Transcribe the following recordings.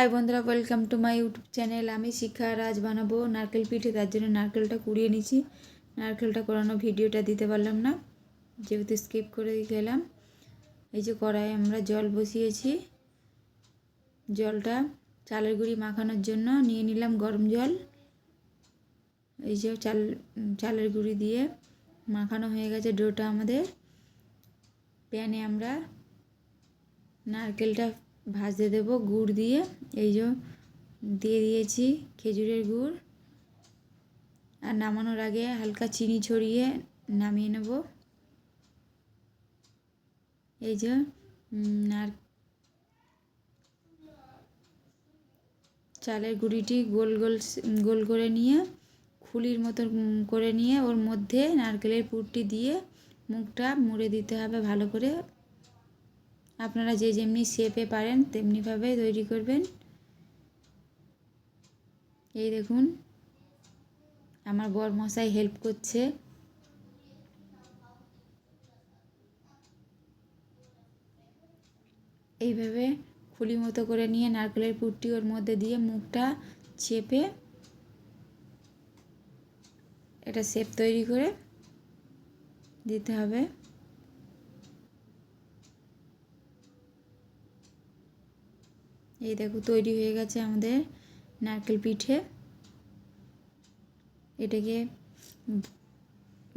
High বন্ধুরা welcome to my YouTube channel আমি শিক্ষা আর আজ বানাবো নারকেল পিঠে। তার জন্য নারকেলটা কুড়িয়ে নিয়েছি। নারকেলটা করানো ভিডিওটা দিতে পারলাম না। যেহেতু স্কিপ করে গেলাম। এই যে কড়াইয়ে আমরা জল বসিয়েছি। জলটা চালের গুঁড়ি মাখানোর জন্য নিয়ে নিলাম গরম জল। এই যে চাল, চালের গুঁড়ি দিয়ে মাখানো হয়ে গেছে ডোটা আমাদের। প্যানে আমরা নারকেলটা ভাজতে দেব গুড় দিয়ে। এই যে দিয়ে দিয়েছি খেজুরের গুড়। আর নামানোর আগে হালকা চিনি ছড়িয়ে নামিয়ে নেব। এই যে আর চালের গুঁড়িটি গোল গোল গোল করে নিয়ে, খুলির মতো করে নিয়ে ওর মধ্যে নারকেলের পুরটি দিয়ে মুখটা মুড়ে দিতে হবে ভালো করে। আপনারা যে যেমনি শেপে পারেন, তেমনিভাবে তৈরি করবেন। এই দেখুন, আমার বর মশাই হেল্প করছে। এইভাবে খুলি মতো করে নিয়ে নারকেলের পুরটি ওর মধ্যে দিয়ে মুখটা চেপে এটা শেপ তৈরি করে দিতে হবে। এই দেখো, তৈরি হয়ে গেছে আমাদের নারকেল পিঠে। এটাকে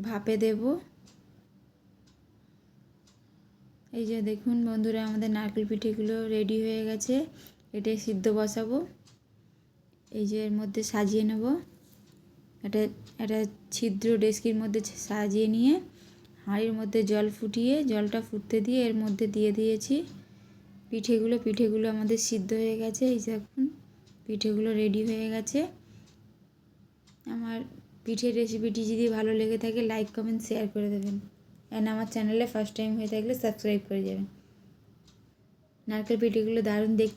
ভাপে দেব। এই যে দেখুন বন্ধুরা, আমাদের নারকেল পিঠেগুলো রেডি হয়ে গেছে। এটা সিদ্ধ বসাবো। এই যে এর মধ্যে সাজিয়ে নেব। এটা একটা ছিদ্র ডেস্কির মধ্যে সাজিয়ে নিয়ে হাঁড়ির মধ্যে জল ফুটিয়ে, জলটা ফুটতে দিয়ে এর মধ্যে দিয়ে দিয়েছি। পিঠেগুলো পিঠেগুলো আমাদের সিদ্ধ হয়ে গেছে, এই দেখুন, পিঠেগুলো রেডি হয়ে গেছে। আমার পিঠের রেসিপিটি যদি ভালো লেগে থাকে লাইক কমেন্ট শেয়ার করে দেবেন। অ্যান্ড আমার চ্যানেলে ফার্স্ট টাইম হয়ে থাকলে সাবস্ক্রাইব করে যাবেন। নারকেল পিঠেগুলো দারুণ দেখ